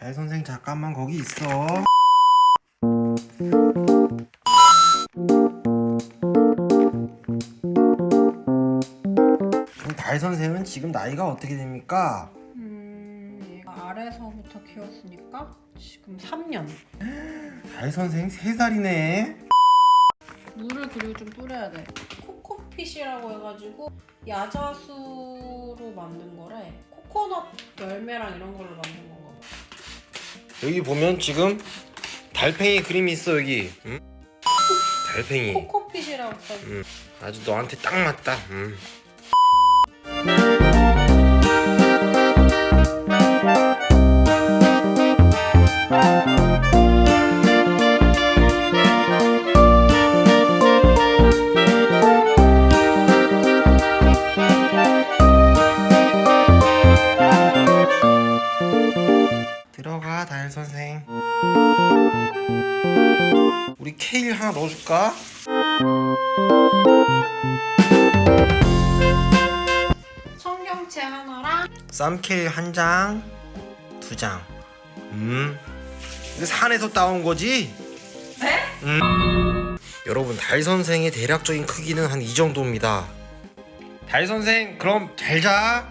달 선생 잠깐만 거기 있어. 그럼 달 선생은 지금 나이가 어떻게 됩니까? 음, 얘가 아래서부터 키웠으니까 지금 3년. 달 선생 3살이네. 물을 그리고 좀 뿌려야 돼. 코코핏이라고 해가지고 야자수로 만든 거래. 코코넛 열매랑 이런 걸로 만든 봐. 여기 보면 지금 달팽이 그림이 있어 여기. 응? 달팽이. 코코핏이라고 써. 음, 아주 너한테 딱 맞다. 음. 들어가 달 선생. 우리 케일 하나 넣어줄까? 청경채 하나랑 쌈케일 한 장, 두 장. 음. 이거 산에서 따온 거지? 네? 음. 여러분, 달 선생의 대략적인 크기는 한 이 정도입니다. 달 선생, 그럼 잘 자.